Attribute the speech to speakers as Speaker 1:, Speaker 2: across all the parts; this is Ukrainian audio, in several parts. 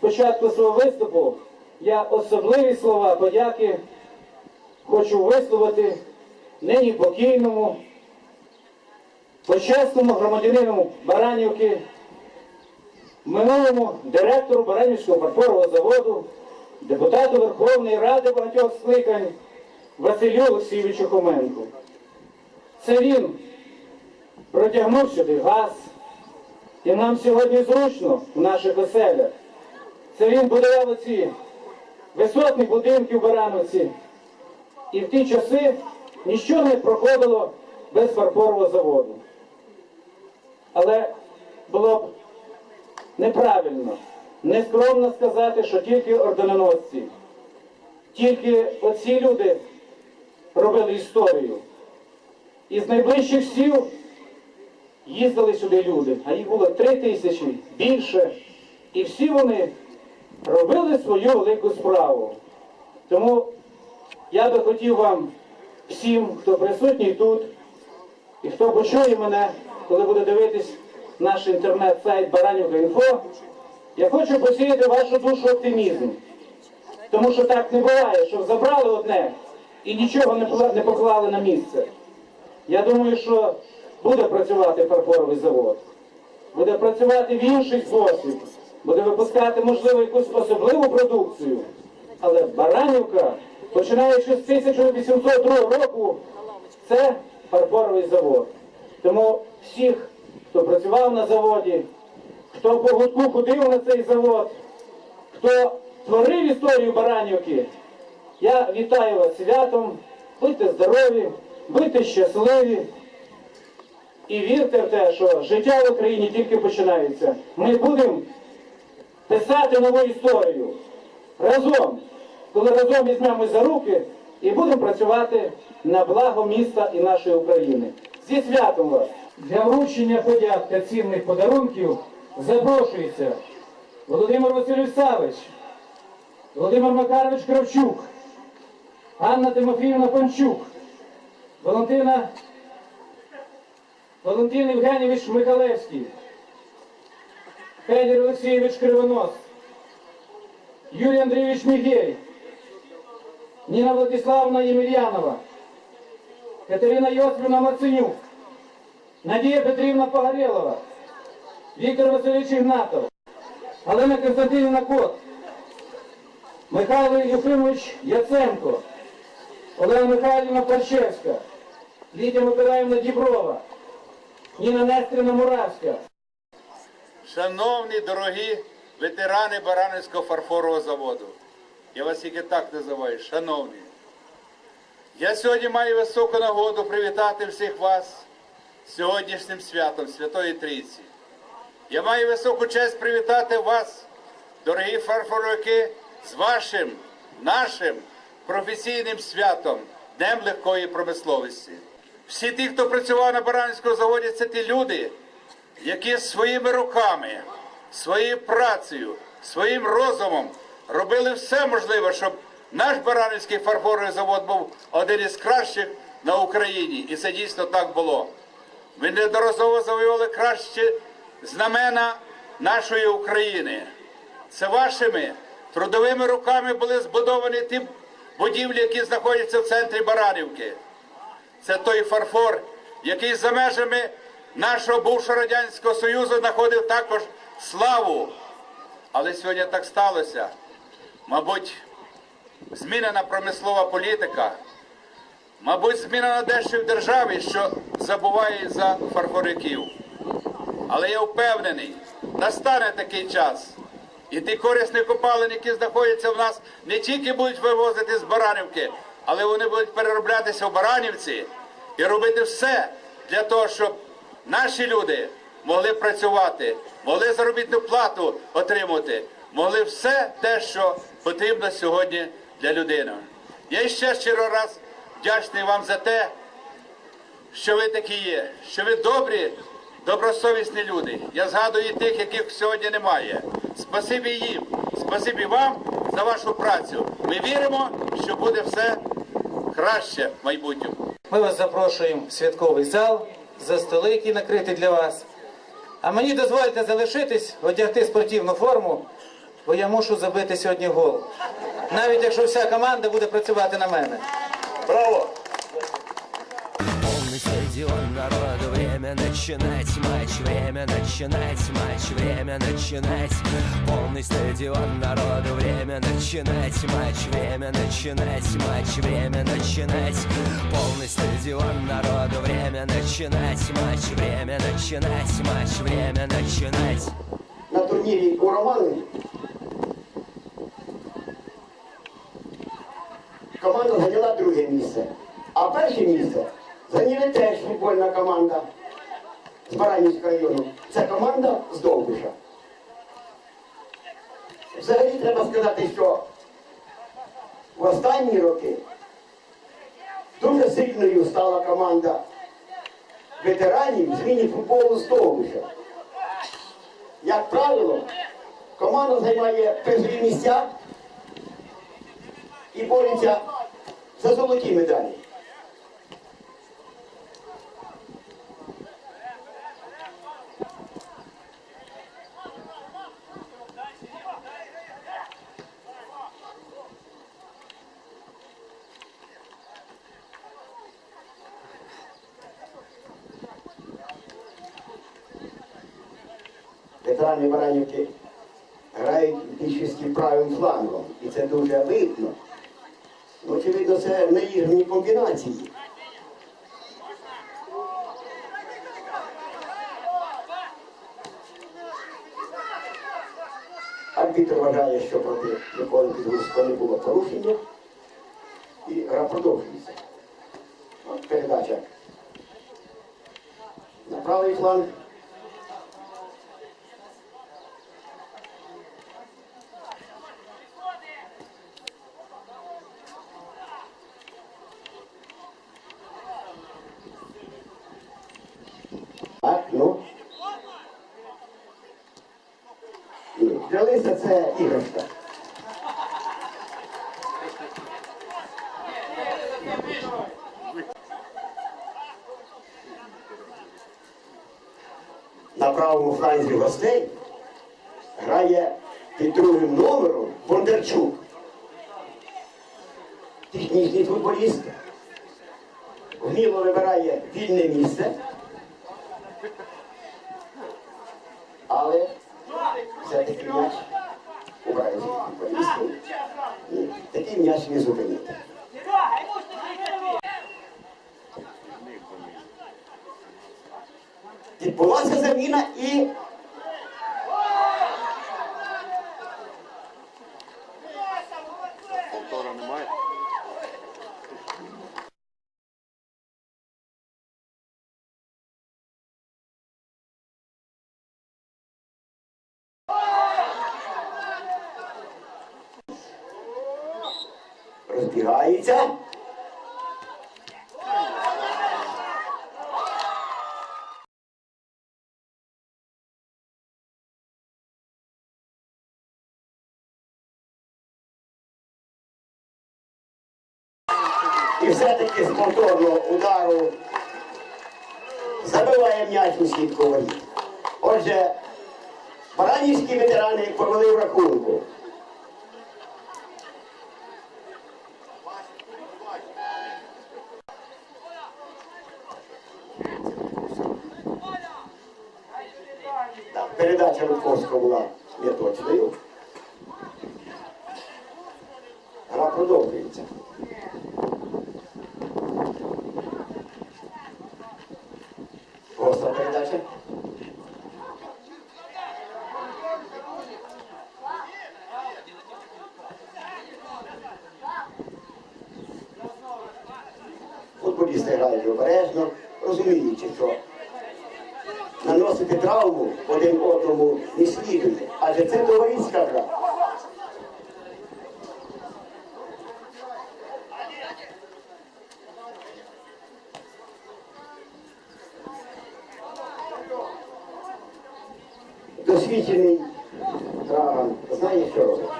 Speaker 1: початку свого виступу я особливі слова подяки хочу висловити нині покійному, почесному громадянину Баранівки, минулому директору Баранівського фарфорового заводу, депутату Верховної Ради багатьох скликань Василю Олексійовичу Хоменку. Це він протягнув сюди газ, і нам сьогодні зручно в наших оселях. Це він будував оці висотні будинки в Барановці. І в ті часи нічого не проходило без фарфорового заводу. Але було б неправильно, нескромно сказати, що тільки орденоносці, тільки оці люди робили історію. Із найближчих сіл їздили сюди люди, а їх було три тисячі більше. І всі вони робили свою велику справу. Тому я би хотів вам всім, хто присутній тут, і хто почує мене, коли буде дивитись наш інтернет-сайт Баранівка.Інфо, я хочу посіяти вашу душу оптимізм. Тому що так не буває, щоб забрали одне і нічого не поклали на місце. Я думаю, що буде працювати фарфоровий завод, буде працювати в інший спосіб, буде випускати, можливо, якусь особливу продукцію. Але Баранівка, починаючи з 1802 року, це фарфоровий завод. Тому всіх, хто працював на заводі, хто по гудку ходив на цей завод, хто творив історію Баранівки, я вітаю вас святом, будьте здорові, будьте щасливі. І вірте в те, що життя в Україні тільки починається. Ми будемо писати нову історію разом, коли разом візьмемось за руки і будемо працювати на благо міста і нашої України. Зі святом вас! Для вручення подяк та цінних подарунків запрошується Володимир Васильович Савич, Володимир Макарович Кравчук, Анна Тимофіївна Панчук, Валентина Валентин Євгенійович Михалевський, Федір Олексійович Кривонос, Юрій Андрійович Мігей, Ніна Владиславовна Ємельянова, Катерина Йосифівна Маценюк, Надія Петрівна Погорєлова, Віктор Васильович Ігнатов, Галина Константинівна Кот, Михайло Єфимович Яценко, Олена Михайлівна Паршевська, Лідія Миколаївна Діброва, Ніна Нестрівна Муравська,
Speaker 2: Шановні дорогі ветерани Баранівського фарфорового заводу, я вас тільки так називаю, шановні. Я сьогодні маю високу нагоду привітати всіх вас сьогоднішнім святом Святої Трійці. Я маю високу честь привітати вас, дорогі фарфоровики, з вашим, нашим професійним святом, Днем легкої промисловості. Всі ті, хто працював на Баранівському заводі, це ті люди, які своїми руками, своєю працею, своїм розумом робили все можливе, щоб наш Баранівський фарфоровий завод був один із кращих на Україні. І це дійсно так було. Ви неодноразово завоювали кращі знамена нашої України. Це вашими трудовими руками були збудовані ті будівлі, які знаходяться в центрі Баранівки. Це той фарфор, який за межами нашого бувшого радянського союзу знаходив також славу. Але сьогодні так сталося. Мабуть, змінена промислова політика, мабуть, змінена дещо в державі, що забуває за фарфориків. Але я впевнений, настане такий час. І ті корисні копалини, які знаходяться в нас, не тільки будуть вивозити з Баранівки, але вони будуть перероблятися в Баранівці і робити все для того, щоб наші люди могли працювати, могли заробітну плату отримати, могли все те, що потрібно сьогодні для людини. Я ще щиро раз вдячний вам за те, що ви такі є, що ви добрі, добросовісні люди. Я згадую тих, яких сьогодні немає. Спасибі їм, спасибі вам за вашу працю. Ми віримо, що буде все краще в майбутньому.
Speaker 1: Ми вас запрошуємо в святковий зал за столи, які накриті для вас. А мені дозвольте залишитись, одягти спортивну форму
Speaker 3: бо я мушу забити сьогодні гол. Навіть якщо вся команда буде працювати на мене.
Speaker 2: Браво!
Speaker 4: Народу, время начинать матч, время начинать матч, время начинать. Полный стадион народу, время начинать матч, время начинать матч, время начинать. Полный стадион народу, время начинать матч, время начинать матч, время начинать.
Speaker 5: на турнірі у Романи команда зайняла друге місце. А перше місце зайняла теж футбольна команда З Баранівського району. Це команда з Довбуша. Взагалі треба сказати, що в останні роки дуже сильною стала команда ветеранів з міні-футболу з Довбуша. Як правило, команда займає призові місця і бореться за золоті медалі. Ветерани Баранівки грають більшості правим флангом. І це дуже видно. Очевидно, це наіграні комбінації. Арбітр вважає, що проти Миколи Підгурського не було порушення. І гра продовжується. От передача. На правий фланг. Так, ну. Ні, Для лиса це іграшка. На правому фланзі гостей грає під другим номером Бондарчук. Технічний футболіст. Вміло вибирає вільне місце. Але все-таки м'яч українських футболістів. Такий м'яч не зупинити. Відбулася заміна і розбігається. І все-таки з повторного удару забиває м'яч у сітку воріт. Отже, баранівські ветерани повели в рахунку. Так, передача Рудковського була неточною. Гра продовжується. Гостра передача. Футболісти грають обережно, розуміючи, що наносити травму один одному не слідує, адже це товариська гра. Досвідчений траган знає, що робить.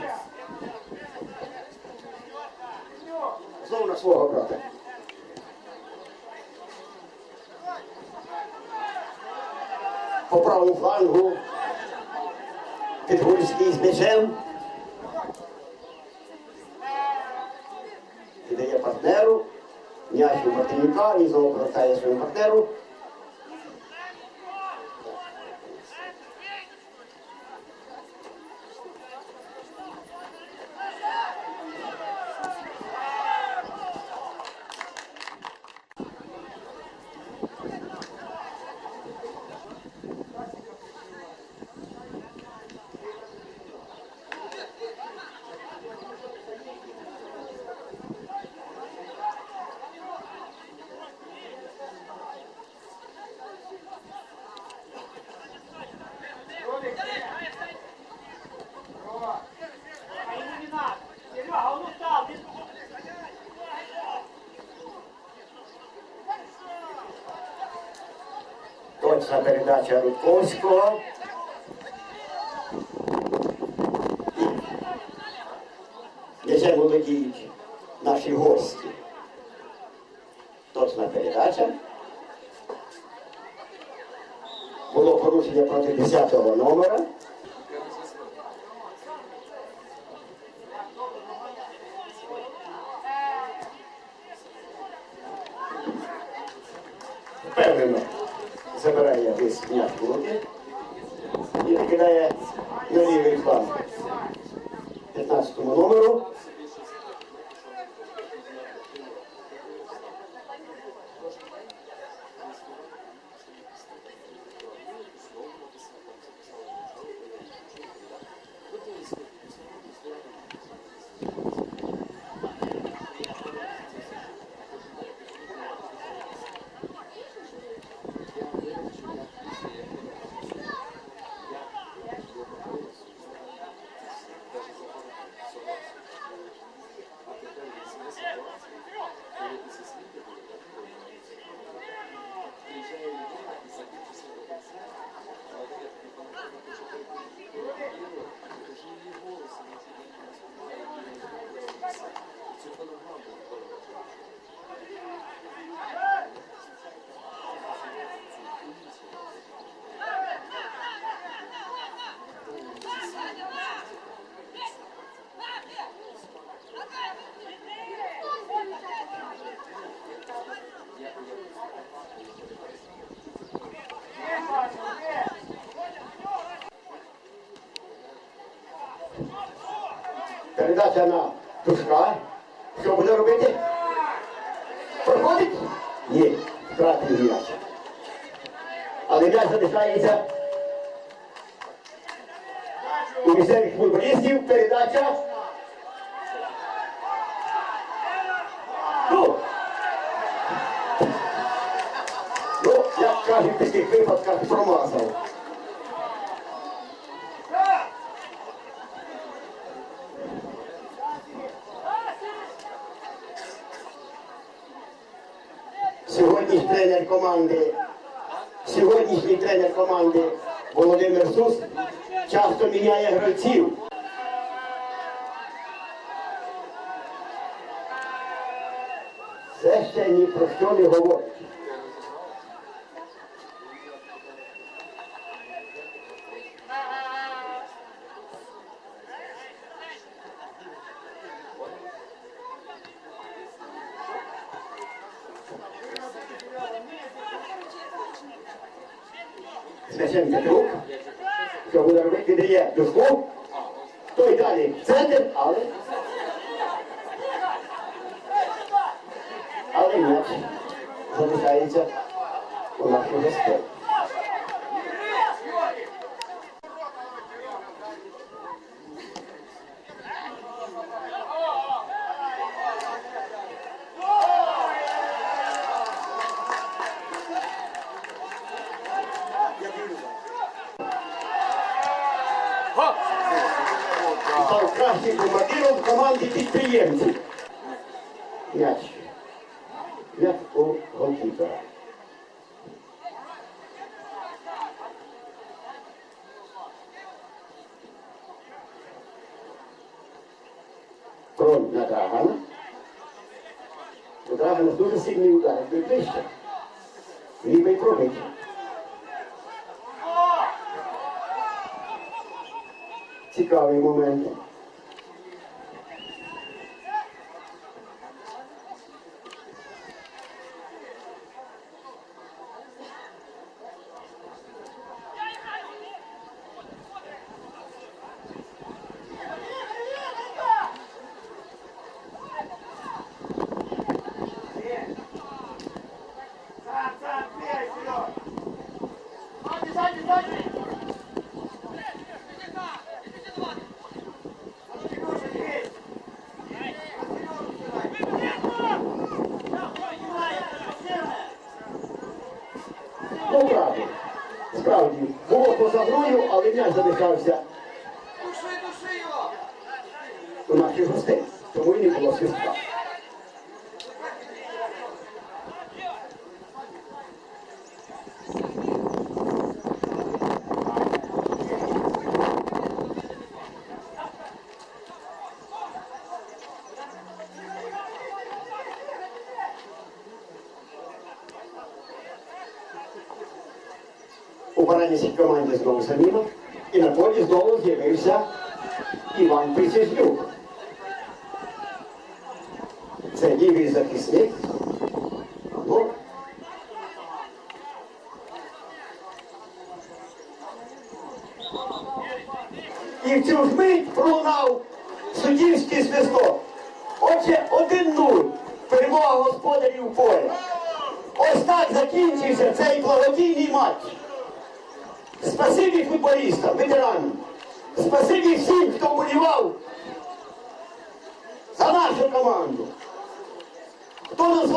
Speaker 5: Знову на свого брата. по правому флангу Підгульський з м'ячем. Віддає партнеру. М'яч у Мартинюка, він знову повертає своєму партнеру. Точна передача Рудковського. М'ячем володіють наші гості. Точна передача. Було порушення проти 10-го номера. Впевнено забирає весь м'яч в руки і викидає на лівий фланг 15-му номеру. Передача на Тушка. Що буде робити? Проходить? Ні, втратив м'яч. Але м'яч залишається у місцевих футболістів. Передача. Сьогоднішній тренер команди, сьогоднішній тренер команди Володимир Сус часто міняє гравців. Це ще ні про що не говорить. Петрук, що буде робити, віддає дужку, той далі. Центр, але але м'яч залишається у нашому гостей. Кращим командиром в команді підприємців. М'яч. М'яч у голкіпера. Фронт на Драгана. У Драгана дуже сильний удар, якби ближче. Ніби й пробить. Цікавий момент. Справді, було поза грою, але м'яч задихався. у наших гостей. Тому і не було свистка. У Баранівській команді знову заміна. І на полі знову з'явився Присяжнюк. Це лівий захисник.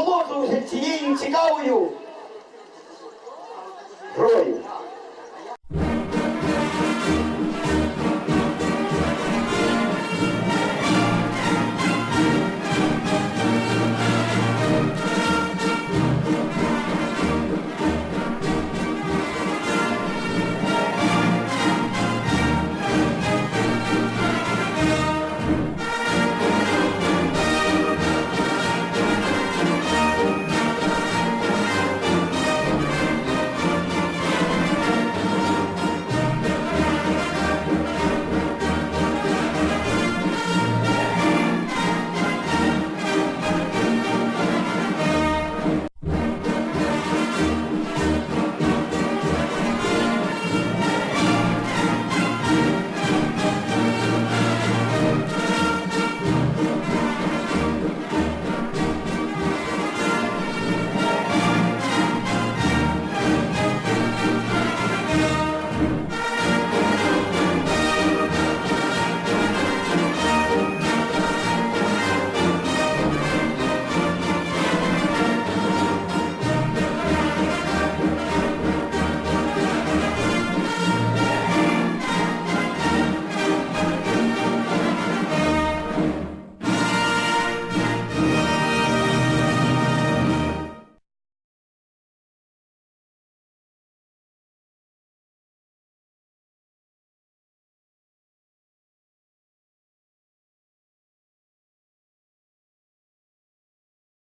Speaker 5: Хто насолоджувався цією цікавою грою.